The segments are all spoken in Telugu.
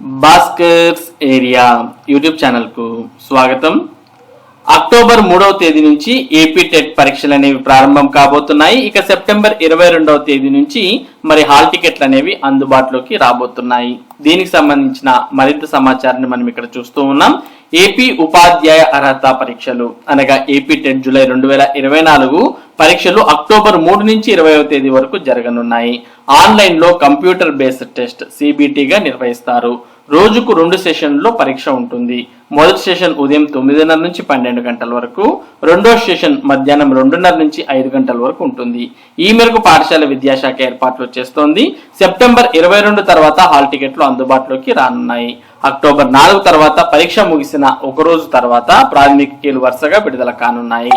భాస్కర్స్ ఏరియా యూట్యూబ్ ఛానల్కు స్వాగతం. అక్టోబర్ మూడవ తేదీ నుంచి ఏపీ టెట్ పరీక్షలు అనేవి ప్రారంభం కాబోతున్నాయి. ఇక సెప్టెంబర్ ఇరవై రెండవ తేదీ నుంచి మరి హాల్ టికెట్లు అనేవి అందుబాటులోకి రాబోతున్నాయి. దీనికి సంబంధించిన మరింత సమాచారాన్ని మనం ఇక్కడ చూస్తూ ఉన్నాం. ఏపీ ఉపాధ్యాయ అర్హత పరీక్షలు అనగా ఏపీ టెట్ జూలై రెండు వేల ఇరవై నాలుగు పరీక్షలు అక్టోబర్ మూడు నుంచి ఇరవైవ తేదీ వరకు జరగనున్నాయి. ఆన్లైన్లో కంప్యూటర్ బేస్డ్ టెస్ట్ సిబిటిగా నిర్వహిస్తారు. రోజుకు రెండు సెషన్లో పరీక్ష ఉంటుంది. మొదటి సెషన్ ఉదయం తొమ్మిదిన్నర నుంచి పన్నెండు గంటల వరకు రెండో సెషన్ మధ్యాహ్నం రెండున్నర నుంచి ఐదు గంటల వరకు ఉంటుంది. ఈ మేరకు పాఠశాల విద్యాశాఖ ఏర్పాట్లు చేస్తోంది. సెప్టెంబర్ ఇరవై రెండు తర్వాత హాల్ టికెట్లు అందుబాటులోకి రానున్నాయి. అక్టోబర్ నాలుగు తర్వాత పరీక్ష ముగిసిన ఒక రోజు తర్వాత ప్రాథమిక కీలు వరుసగా విడుదల కానున్నాయి.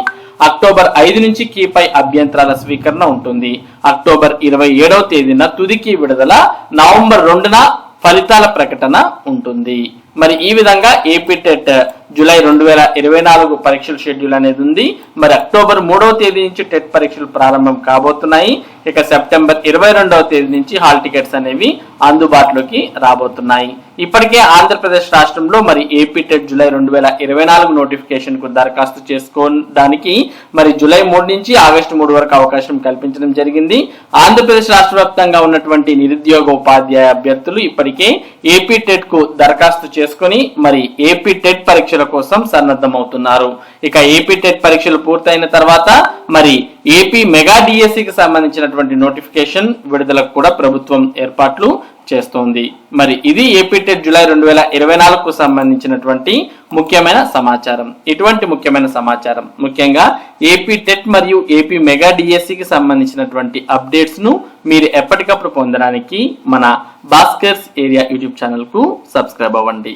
అక్టోబర్ ఐదు నుంచి కీపై అభ్యంతరాల స్వీకరణ ఉంటుంది. అక్టోబర్ ఇరవై ఏడవ తేదీన తుది కీ విడుదల నవంబర్ రెండున ఫలితాల ప్రకటన ఉంటుంది. మరి ఈ విధంగా ఏపీ టెట్ జూలై రెండు వేల ఇరవై నాలుగు పరీక్షల షెడ్యూల్ అనేది ఉంది. మరి అక్టోబర్ మూడవ తేదీ నుంచి టెట్ పరీక్షలు ప్రారంభం కాబోతున్నాయి. ఇక సెప్టెంబర్ ఇరవై రెండవ తేదీ నుంచి హాల్ టికెట్స్ అనేవి అందుబాటులోకి రాబోతున్నాయి. ఇప్పటికే ఆంధ్రప్రదేశ్ రాష్ట్రంలో మరి ఏపీ టెట్ జూలై రెండు వేల ఇరవై నాలుగు నోటిఫికేషన్కు దరఖాస్తు చేసుకోవడానికి మరి జూలై మూడు నుంచి ఆగస్టు మూడు వరకు అవకాశం కల్పించడం జరిగింది. ఆంధ్రప్రదేశ్ రాష్ట్ర వ్యాప్తంగా ఉన్నటువంటి నిరుద్యోగ ఉపాధ్యాయ అభ్యర్థులు ఇప్పటికే ఏపీ టెట్కు దరఖాస్తు చేసుకుని మరి ఏపీ టెట్ పరీక్షలు కోసం సన్నద్ధమవుతున్నారు. ఇక ఏపీ టెట్ పరీక్షలు పూర్తయిన తర్వాత మరి ఏపీ మెగా డిఎస్సికి సంబంధించినటువంటి నోటిఫికేషన్ విడుదలకు కూడా ప్రభుత్వం ఏర్పాట్లు చేస్తోంది. మరి ఇది ఏపీ టెట్ జూలై రెండు వేల ఇరవై నాలుగుకు సంబంధించినటువంటి ముఖ్యమైన సమాచారం. ఇటువంటి ముఖ్యమైన సమాచారం. ముఖ్యంగా ఏపీ టెట్ మరియు ఏపీ మెగా డిఎస్సికి సంబంధించినటువంటి అప్డేట్స్ను మీరు ఎప్పటికప్పుడు పొందడానికి మన భాస్కర్స్ ఏరియా యూట్యూబ్ ఛానల్కు సబ్స్క్రైబ్ అవ్వండి.